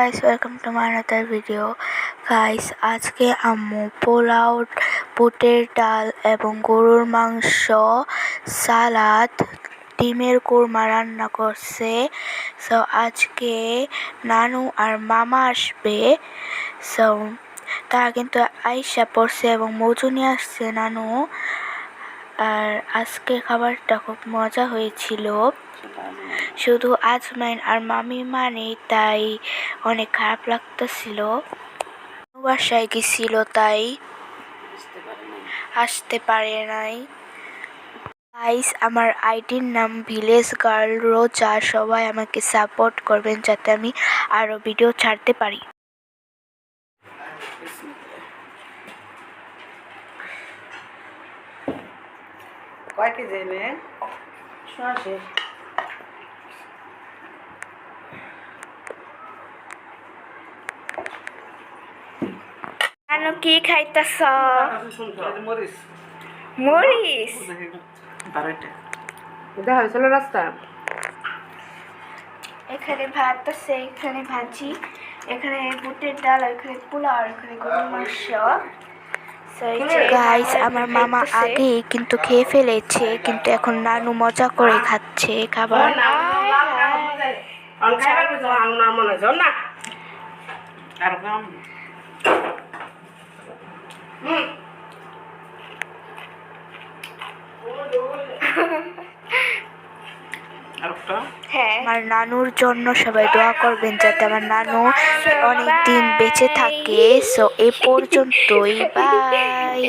Guys welcome to my another video guys আজকে আম্মু পোলাও, বুটের ডাল এবং গরুর মাংস, সালাদ, ডিমের কোরমা রান্না করছে। সো আজকে নানু আর মামা আসবে। সো তারা কিন্তু আইসা পড়ছে এবং মজু আসছে নানু। আর আজকে খাবারটা খুব মজা হয়েছিল। শুধু আজমাইন আর মামি মানে তাই অনেক খারাপ লাগতেছিল। বাসায় গেছিল, তাই আসতে পারে নাই। গাইস আমার আইডির নাম ভিলেজ গার্ল রোজা। সবাই আমাকে সাপোর্ট করবেন যাতে আমি আরও ভিডিও ছাড়তে পারি। কয় কেজি এনে কেন কি খাইতেছ? মরিস মরিস দেখা হয়েছিল রাস্তা এখানে ভাত আছে এখানে ভাজি এখানে বুটের ডাল এখানে পোলাও আর এখানে গরুর মাংস। গাইস আমার মামা আগে কিন্তু খেয়ে ফেলেছে কিন্তু এখন নানু মজা করে খাচ্ছে খাবার। হুম। হ্যাঁ। আমার নানুর জন্য সবাই দোয়া করবেন যাতে আমার নানু অনেক দিন বেঁচে থাকে। সো এ পর্যন্তই বাই